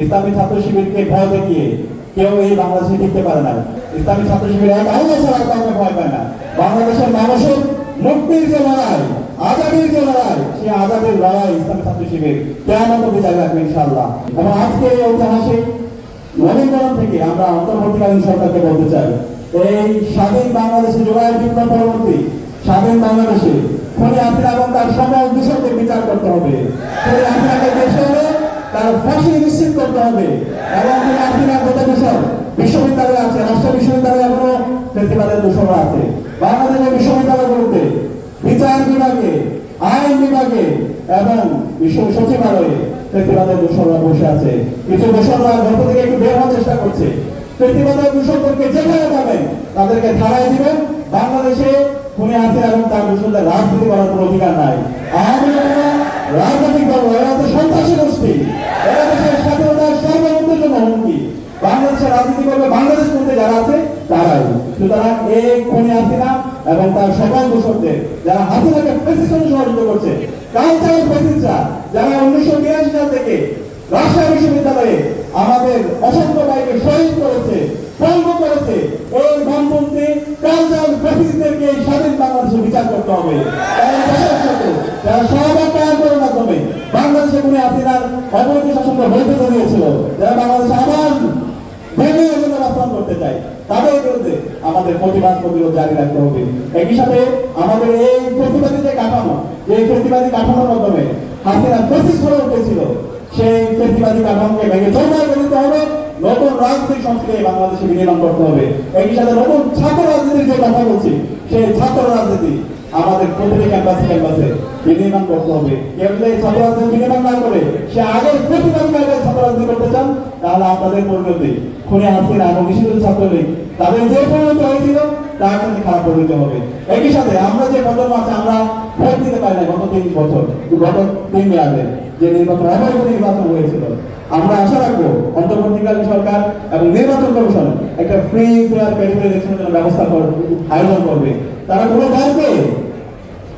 ইসলামী ছাত্র শিবিরকে ভয় দেখিয়ে কেউ এই বাংলাদেশে টিকতে পারে না। ইসলামী ছাত্র শিবির এক আইনে ছাড়া কাউকে ভয় পায় না। বাংলাদেশের মানুষের মুক্তির যে লড়াই, আজাদির যে লড়াই সেই আজাদির লড়াই ইসলামী ছাত্র শিবির কেমন জারি রাখবে ইনশাআল্লাহ। এবং আজকে এই ঐতিহাসিক নবীকরণ থেকে আমরা অন্তর্বর্তীকালীন সরকারকে বলতে চাই, এই স্বাধীন বাংলাদেশে জুলাই বিপ্লব পরবর্তী স্বাধীন বাংলাদেশে খনি আপনার এবং তার সকল দূষণকে বিচার করতে হবে। খনি হাসিনাকে দেশে তার ফাঁসি নিশ্চিত করতে হবে। এবং হাসিনা গত দূষণ বিশ্ববিদ্যালয় আছে, রাষ্ট্র বিশ্ববিদ্যালয়ে এখনও ফেস্টিভ্যালের দূষণ আছে। বাংলাদেশের বিশ্ববিদ্যালয়গুলোতে বিচার বিভাগে, আইন বিভাগে এবং বিশ্ব সচিবালয়ে ফেস্টিভ্যালের দূষণরা বসে আছে। কিছু দূষণরা গল্প থেকে একটু বের হওয়ার চেষ্টা করছে। ফেস্টিভ্যালের দূষণদেরকে যেখানে পাবেন, তাদেরকে ধারায় দিবেন। বাংলাদেশে খুনে আছে এবং তার দূষণদের রাজনীতি করার কোনো অধিকার নাই। আওয়ামী রাজনৈতিক দল, এরা হচ্ছে সন্ত্রাসী গোষ্ঠী। এরা দেশের স্বাধীনতার সর্বমুক্তের জন্য হুমকি। বাংলাদেশের রাজনীতি করবে বাংলাদেশ করতে যারা আছে, তারাই। সুতরাং এই খুনি হাসিনা এবং তার সকল দোষকদের যারা হাসিনাকে প্রেসিডেন্ট সহযোগিতা করছে কালচারাল প্রেসিডেন্টরা যারা উনিশশো বিরাশি সাল থেকে রাজশাহী বিশ্ববিদ্যালয়ে আমাদের অসংখ্য ভাইকে শহীদ করেছে পঙ্গ করেছে, এই বামপন্থী কালচারাল প্রেসিডেন্টদেরকে স্বাধীন বাংলাদেশে বিচার করতে হবে। যারা মাধ্যমে কোনো হাসিনার অবৈধ শাসনকে বৈধতা দিয়েছিল যারা বাংলাদেশে আবার ভেঙে এগুলো বাস্তবায়ন করতে চাই তাদের বিরুদ্ধে আমাদের প্রতিবাদ প্রতিরোধ জারি রাখতে হবে। একই সাথে আমাদের এই ফেস্টিভ্যালি যে কাঠামো যে ফেস্টিভ্যালি কাঠামোর মাধ্যমে হাসিনা ফেসিস করে উঠেছিল, সেই ফেস্টিভ্যালি কাঠামোকে ভেঙে চৌমায় দিতে হবে, নতুন রাজনৈতিক সংস্কৃতি বাংলাদেশে বিনির্মাণ করতে হবে। একই সাথে নতুন ছাত্র রাজনীতির যে কথা বলছি, সেই ছাত্র রাজনীতি আমাদের প্রতিটি ক্যাম্পাসে ক্যাম্পাসে বিনির্মাণ করতে হবে। যদি এই ছাত্র রাজনীতি না করে সে আগের প্রতিবাদ ছাত্র রাজনীতি করতে চান, তাহলে আপনাদের পরিণতি খুনে হাসিনা এবং নিষিদ্ধ ছাত্রলীগ তাদের যে পরিণতি হয়েছিল, তার সাথে খারাপ পরিণতি হবে। একই সাথে আমরা যে প্রজন্ম আছে, আমরা ভোট দিতে পারি না গত তিন বছর। গত তিন মেয়াদে যে নির্বাচন, অবৈধ নির্বাচন হয়েছিল। আমরা আশা রাখব অন্তর্বর্তীকালীন সরকার এবং নির্বাচন কমিশন একটা ফ্রি ফেয়ার ব্যবস্থা কর- আয়োজন করবে। তারা কোনো দলকে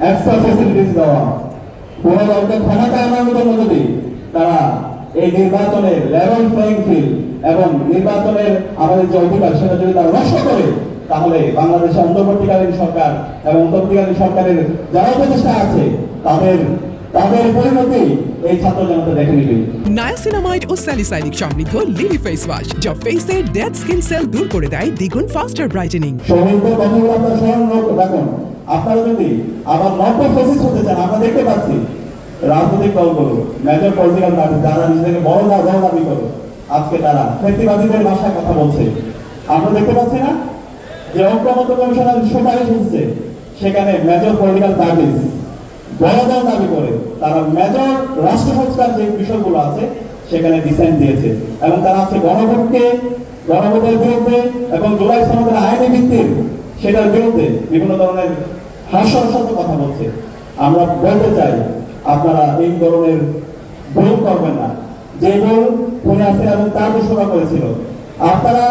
এক্সট্রা ফেসিলিটিস দেওয়া। কোন দলকে ক্ষমতা আনানোর মধ্যে তারা এই নির্বাচনের লেভেল প্লেইং ফিল্ড এবং নির্বাচনের আমাদের যে অধিকার সেটা যদি তারা নষ্ট করে তাহলে বাংলাদেশে অন্তর্বর্তীকালীন সরকার এবং অন্তর্বর্তীকালীন সরকারের যারা উপদেষ্টা আছে তাদের তাদের পরিণতি এই ছাত্র জনতা দেখে নিবে। নায়াসিনামাইড ও স্যালিসাইলিক সমৃদ্ধ লিলি ফেস ওয়াশ যা ফেসের ডেড স্কিন সেল দূর করে দেয় দ্বিগুণ ফাস্টার ব্রাইটেনিং শহীদদের কথাগুলো আপনারা স্মরণ রাখুন আপনারা যদি আবার হতে চান, আমরা দেখতে পাচ্ছি, রাজনৈতিক দলগুলো মেজর পলিটিক্যাল পার্টি যারা বড় দল বড় দাবি করে আজকে তারা ভাষায় কথা বলছে। আমরা দেখতে পাচ্ছি না যে কমিশনের সুপারিশ হচ্ছে সেখানে মেজর পলিটিক্যাল বড় দল দাবি করে, তারা মেজর রাষ্ট্র সংস্কার যে বিষয়গুলো আছে, সেখানে ডিসাইন দিয়েছে। এবং তারা আছে গণভোটকে, গণভোটের বিরুদ্ধে, এবং জুলাই সনদের আইনি ভিত্তির সেটার বিরুদ্ধে বিভিন্ন ধরনের হাস্যরসাত্মক কথা বলছে। আমরা বলতে চাই, আপনারা এই ধরনের ভুল করবেন না। যে ভুল খুনে আছে এবং তার দোষরা করেছিল, আপনারা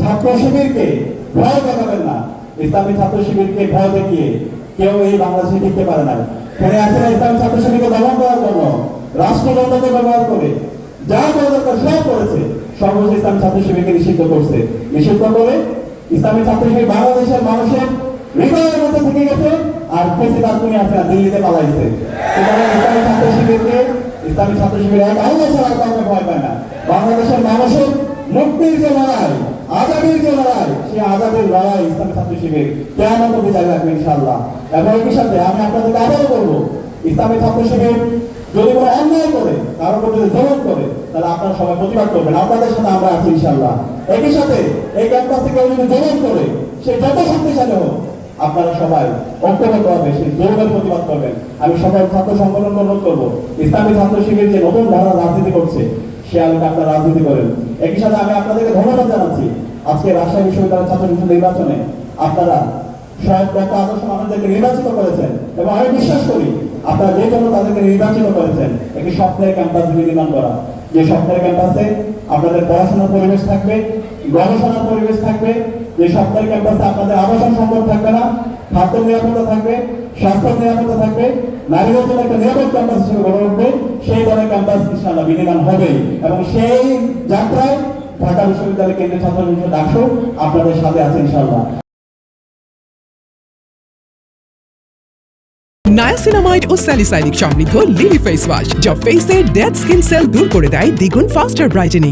ছাত্র শিবিরকে ভয় দেখাবেন না। ইসলামী ছাত্র শিবিরকে ভয় দেখিয়ে কেউ এই বাংলাদেশে টিকতে পারে না। খুনে আছে ইসলামী ছাত্র শিবিরকে দমন করার জন্য। রাষ্ট্রযন্ত্রকে ব্যবহার করে যা করা দরকার সব করেছে। সর্বশেষ ইসলামী ছাত্র শিবিরকে নিষিদ্ধ করছে। নিষিদ্ধ করে ইসলামী ছাত্র শিবির বাংলাদেশের মানুষের হৃদয়ের মধ্যে থেকে গেছে আর প্রেসিডেন্ট তুমি আছে না দিল্লিতে পালাইছে। ইসলামী ছাত্র শিবিরকে ইসলামী ছাত্র শিবির এক আইনে ছাড়া কাউকে ভয় পায় না। বাংলাদেশের মানুষের মুক্তির যে লড়াই, আজাদির যে লড়াই সেই আজাদির লড়াই ইসলামী ছাত্র শিবির কেমন অব্দি জারি রাখবে ইনশাআল্লাহ। এবং একই সাথে আমি আপনাদেরকে আবারও বলব, ইসলামী ছাত্র শিবির যদি কোনো অন্যায় করে উপর যদি জলন করে, তাহলে আপনারা সবাই প্রতিবাদ করবেন। আপনাদের সাথে আমরা আছি ইনশাআল্লাহ। একই সাথে এই ক্যাম্পাস থেকে যদি জলন করে সে যত শক্তিশালী হোক, আপনারা সবাই ঐক্যবদ্ধ হবে সেই জোরবের প্রতিবাদ করবেন। আমি সকল ছাত্র সংগঠন অনুরোধ করব, ইসলামী ছাত্র শিবির যে নতুন ধারা রাজনীতি করছে, সে আলোকে আপনারা রাজনীতি করেন। একই সাথে আমি আপনাদেরকে ধন্যবাদ জানাচ্ছি। আজকে রাজশাহী বিশ্ববিদ্যালয়ের ছাত্র সংসদ নির্বাচনে আপনারা সব ডক্টর আদর্শ মানুষদেরকে নির্বাচিত করেছেন এবং আমি বিশ্বাস করি আপনারা যে জন্য তাদেরকে নির্বাচিত করেছেন, একটি স্বপ্নের ক্যাম্পাস নির্মাণ করা। যে সপ্তাহের ক্যাম্পাসে আপনাদের পড়াশোনার পরিবেশ থাকবে, গবেষণার পরিবেশ থাকবে, যে সপ্তাহের ক্যাম্পাসে আপনাদের আবাসন সম্পদ থাকবে না, খাদ্য নিরাপত্তা থাকবে, স্বাস্থ্য নিরাপত্তা থাকবে, নারীদের জন্য একটা নিরাপদ ক্যাম্পাস হিসেবে গড়ে উঠবে, সেই ধরনের ক্যাম্পাস ইনশাআল্লাহ বিনির্মাণ হবে। এবং সেই যাত্রায় ঢাকা বিশ্ববিদ্যালয় কেন্দ্রীয় ছাত্র সংসদ ডাকসু, আপনাদের সাথে আছে ইনশাআল্লাহ। নায়াসিনামাইড ও স্যালিসাইনিক সমৃদ্ধ লিলি ফেস ওয়াশ, যা ফেসের ডেড স্কিন সেল দূর করে দেয় দ্বিগুণ ফাস্টার ব্রাইটেনিং